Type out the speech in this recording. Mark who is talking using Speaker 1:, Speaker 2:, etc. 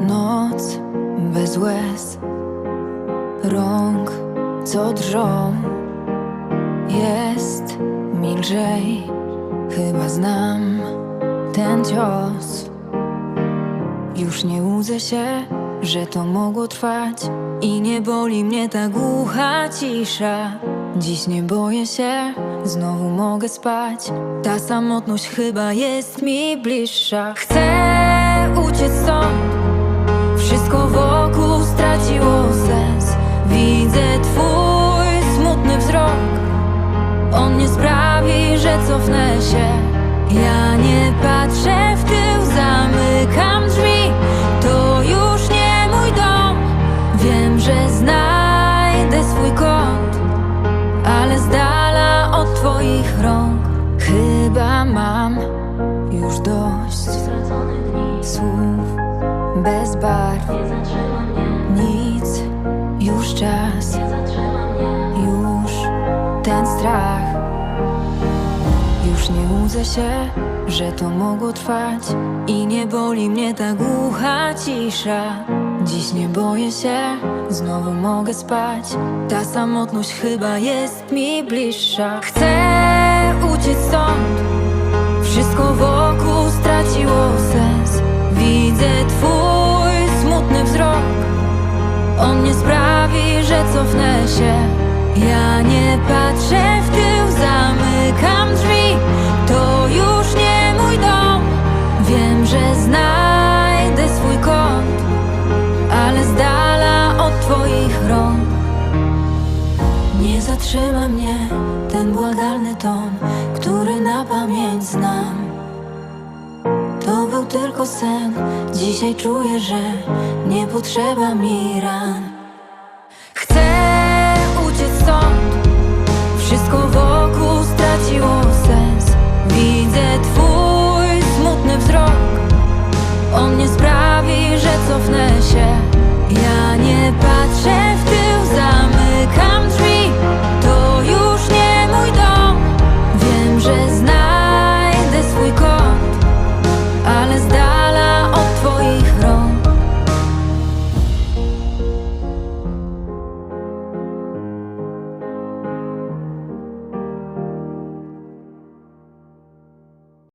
Speaker 1: Noc bez łez, rąk co drżą. Jest mi lżej, chyba znam ten cios. Już nie łudzę się, że to mogło trwać i nie boli mnie ta głucha cisza. Dziś nie boję się, znowu mogę spać. Ta samotność chyba jest mi bliższa. Chcę uciec stąd, Ja nie patrzę w tył, zamykam drzwi. To już nie mój dom. Wiem, że znajdę swój kąt, ale z dala od twoich rąk. Chyba mam już dość słów bez barw. Nic, już czas, już ten strach. Już nie łudzę się, że to mogło trwać i nie boli mnie ta głucha cisza. Dziś nie boję się, znowu mogę spać. Ta samotność chyba jest mi bliższa. Chcę uciec stąd, wszystko wokół straciło sens. Widzę twój smutny wzrok. On nie sprawi, że cofnę się. Ja nie patrzę w tył, Nie zatrzyma mnie ten błagalny ton, który na pamięć znam. To był tylko sen, dzisiaj czuję, że nie potrzeba mi ran.